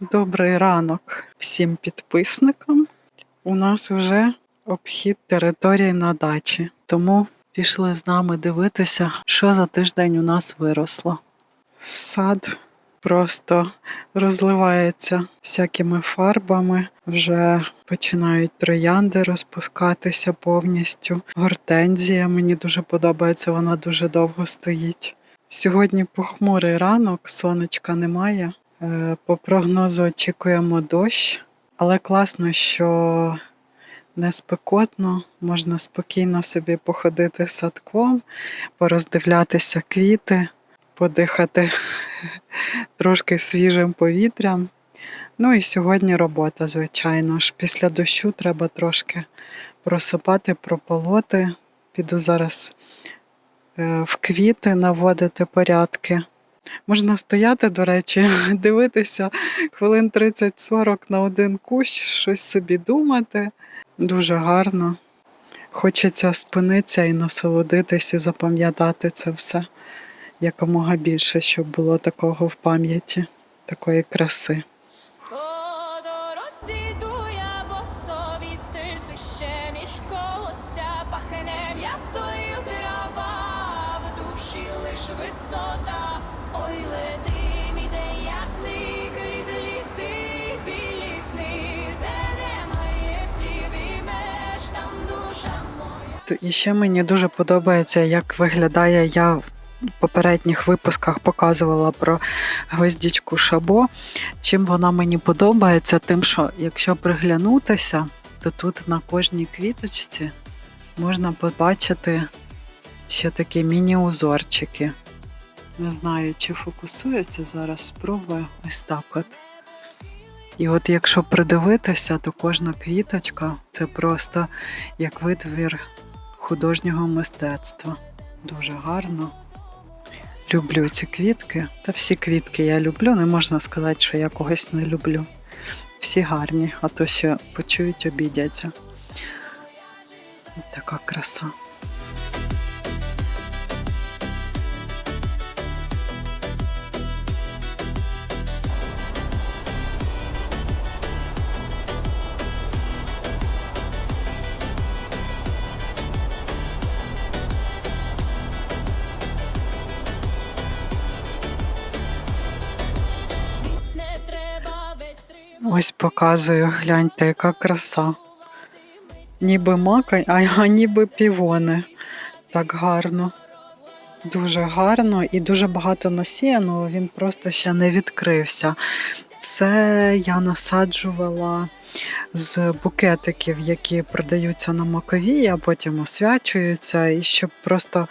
Добрий ранок всім підписникам. У нас вже обхід території на дачі, тому пішли з нами дивитися, що за тиждень у нас виросло. Сад просто розливається всякими фарбами, вже починають троянди розпускатися повністю. Гортензія мені дуже подобається, вона дуже довго стоїть. Сьогодні похмурий ранок, сонечка немає. Е, По прогнозу очікуємо дощ, але класно, що не спекотно, можна спокійно собі походити садком, пороздивлятися квіти, подихати трошки свіжим повітрям. Ну і сьогодні робота, звичайно ж. Після дощу треба трошки просипати, прополоти. Піду зараз е, в квіти наводити порядки. Можна стояти, до речі, дивитися хвилин 30-40 на один кущ, щось собі думати. Дуже гарно. Хочеться спинитися і насолодитись, і запам'ятати це все якомога більше, щоб було такого в пам'яті, такої краси. Висота. Ой, лети, мій ясний, крізь ліси, білі де немає слів меж, там душа моя. І ще мені дуже подобається, як виглядає я в попередніх випусках показувала про гвоздічку шабо. Чим вона мені подобається, тим, що якщо приглянутися, то тут на кожній квіточці можна побачити ще такі міні-узорчики. Не знаю, чи фокусується зараз, спробую ось так от. І от якщо придивитися, то кожна квіточка це просто як витвір художнього мистецтва. Дуже гарно. Люблю ці квітки. Та всі квітки я люблю. Не можна сказати, що я когось не люблю. Всі гарні, а то ще почують, обідяться. Така краса. Ось показую, гляньте, яка краса. Ніби мака, а, ніби півони. Так гарно. Дуже гарно і дуже багато насіяного, він просто ще не відкрився. Це я насаджувала з букетиків, які продаються на макові, а потім освячуються. І щоб просто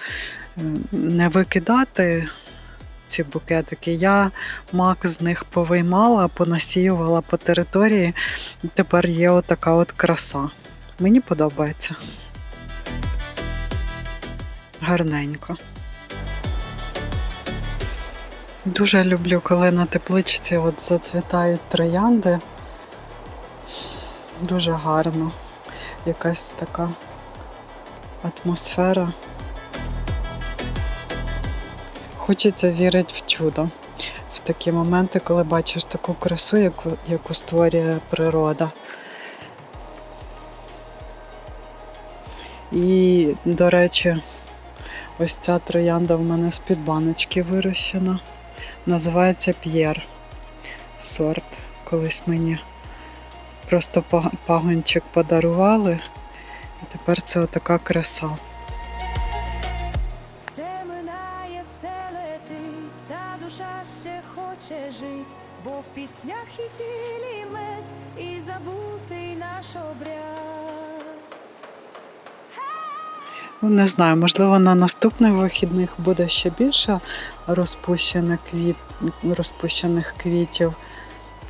не викидати ці букетики, я мак з них повиймала, понасіювала по території. Тепер є отака от краса. Мені подобається. Гарненько. Дуже люблю, коли на тепличці от зацвітають троянди. Дуже гарно. Якась така атмосфера. Хочеться вірити в чудо. В такі моменти, коли бачиш таку красу, яку, яку створює природа. І, до речі, ось ця троянда в мене з-під баночки вирощена. Називається П'єр. Сорт. Колись мені просто пагончик подарували. І тепер це отака краса. Не знаю, можливо, на наступних вихідних буде ще більше розпущених, квіт, розпущених квітів.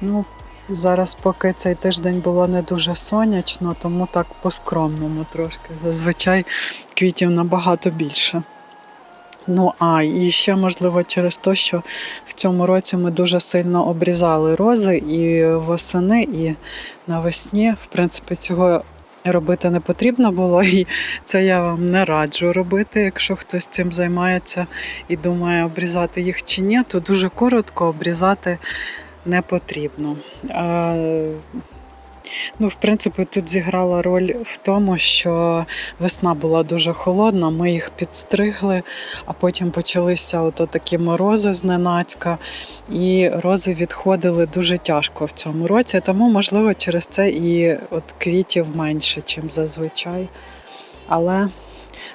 Ну, зараз, поки цей тиждень було не дуже сонячно, тому так по-скромному трошки. Зазвичай квітів набагато більше. Ну, а і ще, можливо, через те, що в цьому році ми дуже сильно обрізали рози і восени, і навесні. В принципі, цього робити не потрібно було. І це я вам не раджу робити. Якщо хтось цим займається і думає, обрізати їх чи ні, то дуже коротко обрізати не потрібно. Ну, в принципі, тут зіграла роль в тому, що весна була дуже холодна, ми їх підстригли, а потім почалися ото такі морози зненацька, і рози відходили дуже тяжко в цьому році. Тому, можливо, через це і от квітів менше, ніж зазвичай. Але,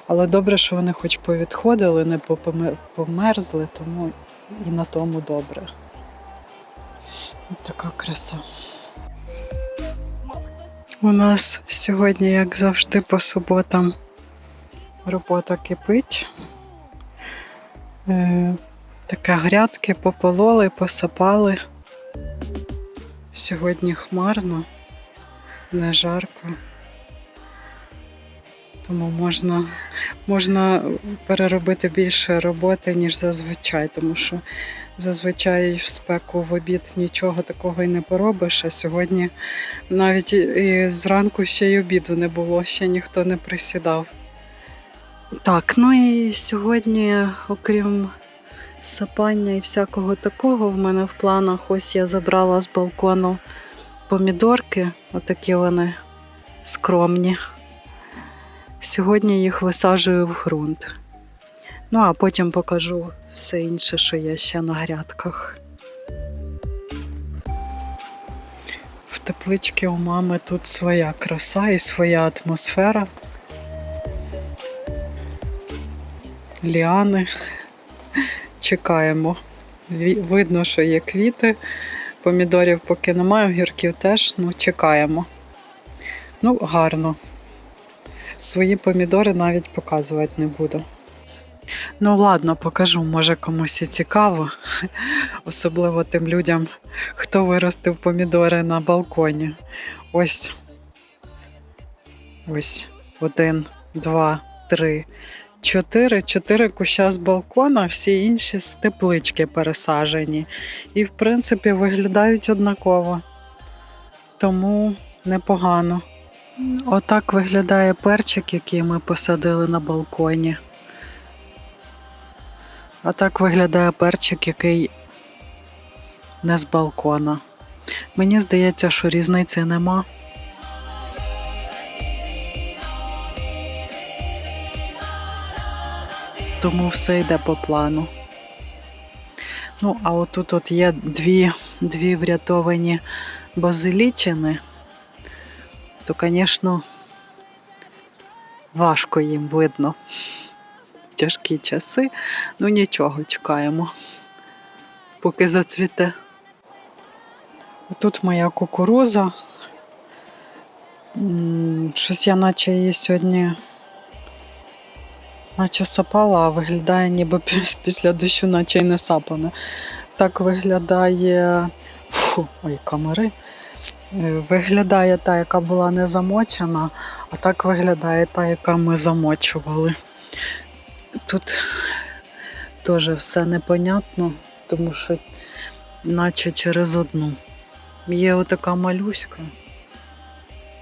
але добре, що вони хоч повідходили, не померзли, тому і на тому добре. Така краса. У нас сьогодні, як завжди, по суботам робота кипить. Е, Таке грядки попололи, посапали. Сьогодні хмарно, не жарко. Тому можна, можна переробити більше роботи, ніж зазвичай, тому що зазвичай в спеку в обід нічого такого і не поробиш, а сьогодні навіть і- зранку ще й обіду не було, ще ніхто не присідав. Так, ну і сьогодні, окрім сапання і всякого такого, в мене в планах ось я забрала з балкону помідорки, отакі вони скромні. Сьогодні їх висаджую в ґрунт. Ну, а потім покажу все інше, що є ще на грядках. В тепличці у мами тут своя краса і своя атмосфера. Ліани. Чекаємо. Видно, що є квіти. Помідорів поки немає, огірків теж, ну чекаємо. Ну, гарно. Свої помідори навіть показувати не буду. Ну, ладно, покажу, може комусь і цікаво, особливо тим людям, хто виростив помідори на балконі. Ось. Ось. Один, два, три, чотири. Чотири куща з балкона, всі інші з теплички пересажені. І, в принципі, виглядають однаково. Тому непогано. Отак виглядає перчик, який ми посадили на балконі. А так виглядає перчик, який не з балкона. Мені здається, що різниці нема. Тому все йде по плану. Ну, а отут от є дві, дві врятовані базилічини, то, звісно, важко їм видно тяжкі часи. Ну нічого, чекаємо, поки зацвіте. Тут моя кукуруза. Щось я наче її сьогодні наче сапала, а виглядає ніби після дощу, наче й не сапане. Так виглядає. Фу, ой, камери. Е, Виглядає та, яка була не замочена, а так виглядає та, яка ми замочували. Тут теж все непонятно, тому що наче через одну. Є отака малюська,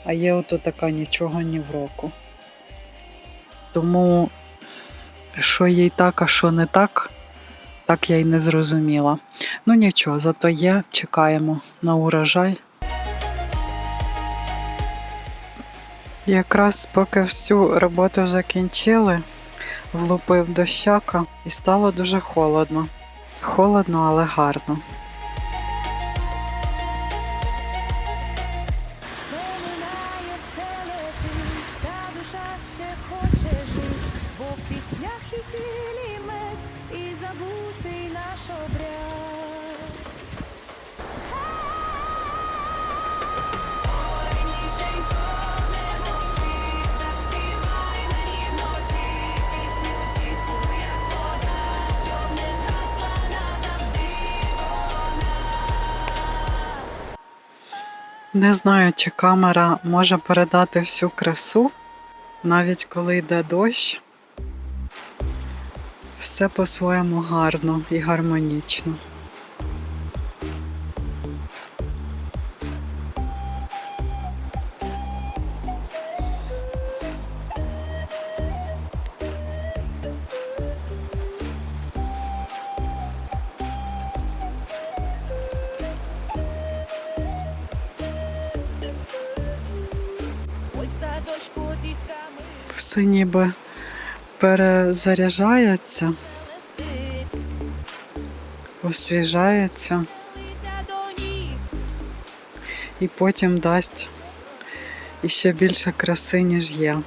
а є ото така нічого ні в року. Тому що їй так, а що не так, так я й не зрозуміла. Ну нічого, зато є, чекаємо на урожай. Якраз поки всю роботу закінчили, влупив дощака і стало дуже холодно. Холодно, але гарно. І забутий наш обряд. Не знаю, чи камера може передати всю красу, навіть коли йде дощ. Все по-своєму гарно і гармонічно. Все ніби перезаряджається, освіжається і потім дасть іще більше краси, ніж є.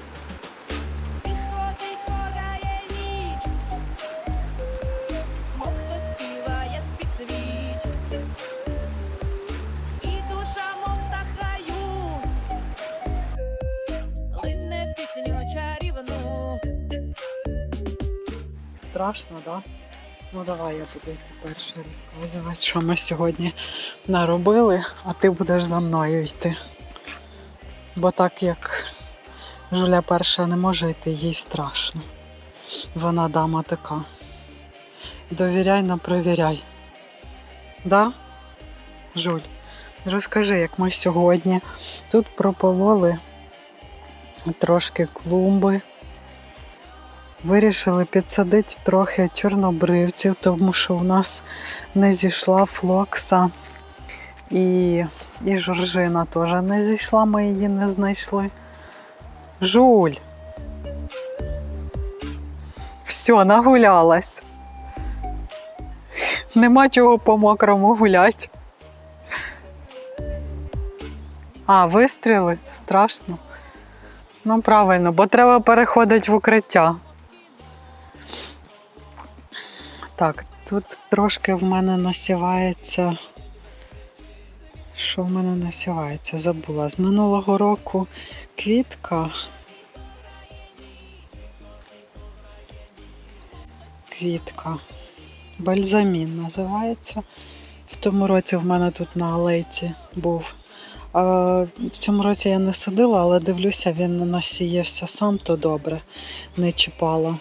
Страшно? Да? Ну давай я буду йти перше розказувати, що ми сьогодні наробили, а ти будеш за мною йти. Бо так як Жуля перша не може йти, їй страшно. Вона дама така. Довіряй, но провіряй. Да? Жуль, розкажи, як ми сьогодні тут пропололи трошки клумби. Вирішили підсадити трохи чорнобривців, тому що у нас не зійшла флокса і, і жоржина теж не зійшла, ми її не знайшли. Жуль. Все, нагулялась. Нема чого по мокрому гулять. А, вистріли? Страшно. Ну, правильно, бо треба переходити в укриття. Так, тут трошки в мене насівається. Що в мене насівається? Забула. З минулого року квітка. Квітка. Бальзамін називається. В тому році в мене тут на алейці був. А в цьому році я не садила, але дивлюся, він насіявся сам, то добре, не чіпала.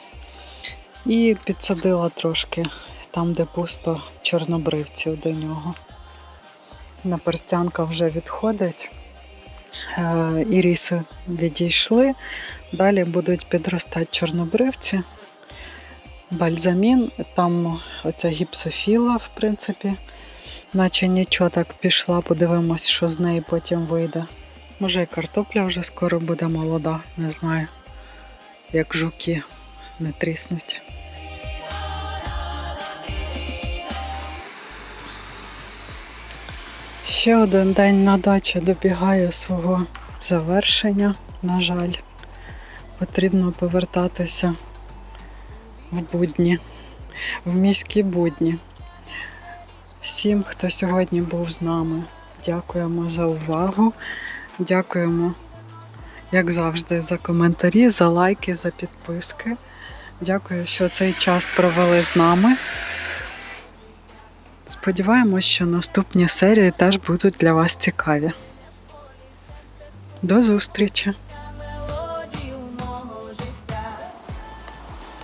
І підсадила трошки там, де пусто чорнобривців до нього. Наперстянка вже відходить. Е, Іріси відійшли. Далі будуть підростати чорнобривці. Бальзамін, там оця гіпсофіла, в принципі, наче нічого так пішла. Подивимось, що з неї потім вийде. Може, і картопля вже скоро буде молода, не знаю, як жуки не тріснуть. Ще один день на дачі добігає свого завершення. На жаль, потрібно повертатися в будні, в міські будні. Всім, хто сьогодні був з нами, дякуємо за увагу. Дякуємо, як завжди, за коментарі, за лайки, за підписки. Дякую, що цей час провели з нами. Сподіваємось, що наступні серії теж будуть для вас цікаві. До зустрічі!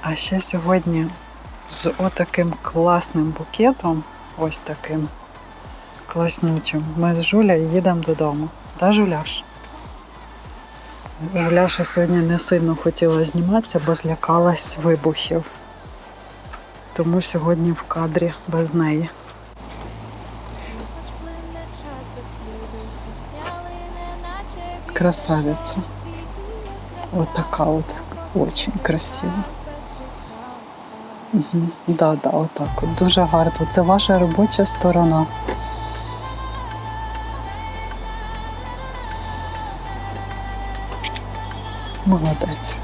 А ще сьогодні з отаким класним букетом, ось таким класнючим, ми з Жуляю їдемо додому. Да, Жуляш? Жуляша сьогодні не сильно хотіла зніматися, бо злякалась вибухів. Тому сьогодні в кадрі без неї. Красавиця. світі краса От от очень красива. Угу. Да, да, отак. От. Дуже гарно. Це ваша робоча сторона. Молодець.